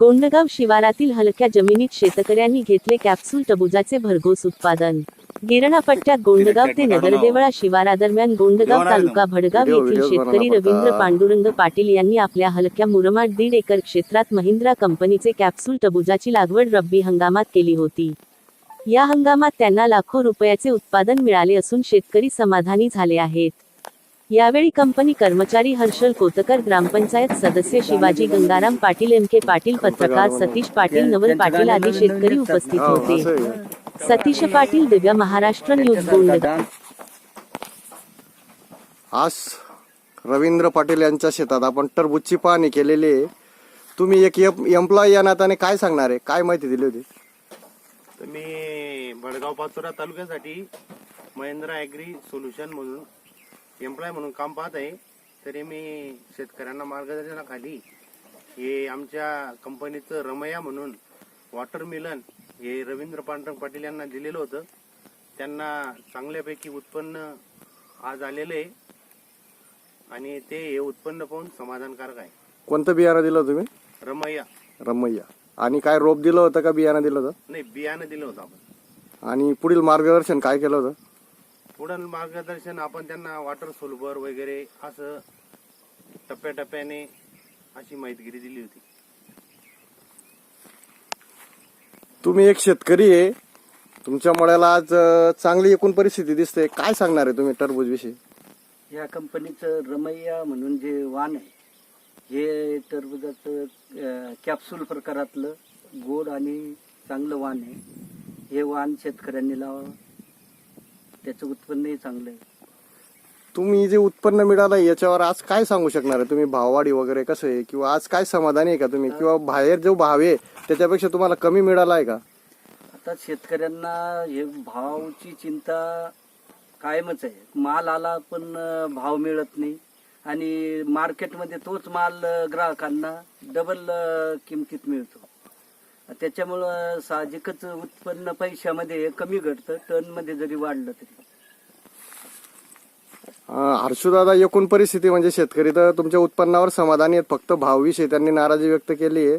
गोंडगाव शिवारातील हलक्या जमिनीत शेतकऱ्यांनी घेतले कॅप्सूल टरबूजाचे भरघोस उत्पादन. गिरणा पट्ट्यात गोंडगाव ते नगरदेवळा शिवारादरम्यान गोंडगाव तालुका भडगाव येथील शेतकरी रवींद्र पांडुरंग पाटील यांनी आपल्या हलक्या मुरमाड दीड एकर क्षेत्रात महिंद्रा कंपनीचे कॅप्सूल टरबूजाची लागवड रब्बी हंगामात केली होती. या हंगामात त्यांना लाखो रुपयाचे उत्पादन मिळाले असून शेतकरी समाधानी झाले आहेत. यावेळी कंपनी कर्मचारी हर्षल कोतकर ग्रामपंचायत सदस्य शिवाजी गंगाराम पाटील एम के पाटील पत्रकार सतीश पाटील नवल पाटील आदी शेतकरी उपस्थित हो, होते. सतीश पाटील दिव्य महाराष्ट्र न्यूज आज रवींद्र पाटील यांच्या शेतात आपण टरबूजची पाहणी केलेली आहे तुम्ही एक एम्प्लॉई या नात्याने काय सांगणार आहे काय माहिती दिली होती तर मी भडगाव पाचोरा तालुक्यासाठी महेंद्र ॲग्री सोल्युशन म्हणून एम्प्लॉय म्हणून काम पाहत आहे तरी मी शेतकऱ्यांना मार्गदर्शनाखाली हे आमच्या कंपनीचं रमया म्हणून वॉटर मिलन हे रवींद्र पांडुरंग पाटील यांना दिलेलं होतं. त्यांना चांगल्यापैकी उत्पन्न आज आलेलं आहे आणि ते हे उत्पन्न पाहून समाधानकारक आहे. कोणतं बियाणं दिलं होतं तुम्ही? रमया. रमैया. आणि काय रोप दिलं होतं का बियाणं दिलं होतं? नाही बियाणं दिलं होतं आपण. आणि पुढील मार्गदर्शन काय केलं होतं? पुढील मार्गदर्शन आपण त्यांना वॉटर सोल्बर वगैरे असं टप्प्याटप्प्याने अशी माहितीगिरी दिली होती. तुम्ही एक शेतकरी आहे. तुमच्या मळ्याला आज चांगली एकूण परिस्थिती दिसते. काय सांगणार आहे तुम्ही टरबूज विषयी? या कंपनीचं रमैया म्हणून जे वाण आहे हे टरबुजाचं कॅप्सूल प्रकारातलं गोड आणि चांगलं वाण आहे. हे वाण शेतकऱ्यांनी लावावं. त्याचं उत्पन्नही चांगलं आहे. तुम्ही जे उत्पन्न मिळालं याच्यावर आज काय सांगू शकणार आहे? तुम्ही भाववाढी वगैरे कसं आहे? किंवा आज काय समाधानी आहे का तुम्ही? किंवा बाहेर जो भाव आहे त्याच्यापेक्षा तुम्हाला कमी मिळाला आहे का? आता शेतकऱ्यांना हे भावची चिंता कायमच आहे. माल आला पण भाव मिळत नाही. आणि मार्केटमध्ये तोच माल ग्राहकांना डबल किमतीत मिळतो. त्याच्यामुळं साहजिकच उत्पन्न पैशामध्ये कमी घडतं टनमध्ये जरी वाढलं तरी. अं, हर्षुदादा एकूण परिस्थिती म्हणजे शेतकरी तर तुमच्या उत्पन्नावर समाधानी आहेत. फक्त भावविषयी त्यांनी नाराजी व्यक्त केली आहे.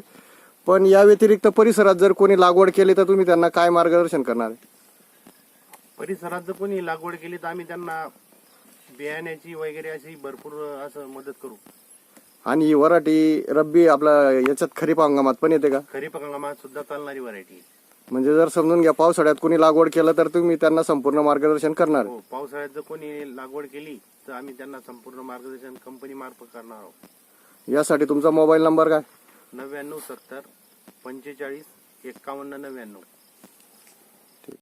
पण या व्यतिरिक्त परिसरात जर कोणी लागवड केली तर तुम्ही त्यांना काय मार्गदर्शन करणार? आहे परिसरात जर कोणी लागवड केली तर आम्ही त्यांना बियाण्याची वगैरे अशी भरपूर असं मदत करू. आणि ही वराठी रब्बी आपला याच्यात खरीप हंगामात पण येते का? खरीप हंगामात सुद्धा चालणारी व्हरायटी म्हणजे जर समजून घ्या पावसाळ्यात कोणी लागवड केलं तर तुम्ही त्यांना संपूर्ण मार्गदर्शन करणार. हो पावसाळ्यात जर कोणी लागवड केली तर आम्ही त्यांना संपूर्ण मार्गदर्शन कंपनी मार्फत करणार आहोत. यासाठी तुमचा मोबाईल नंबर काय? नव्याण्णव सत्तर पंचेचाळीस एकावन्न नव्याण्णव.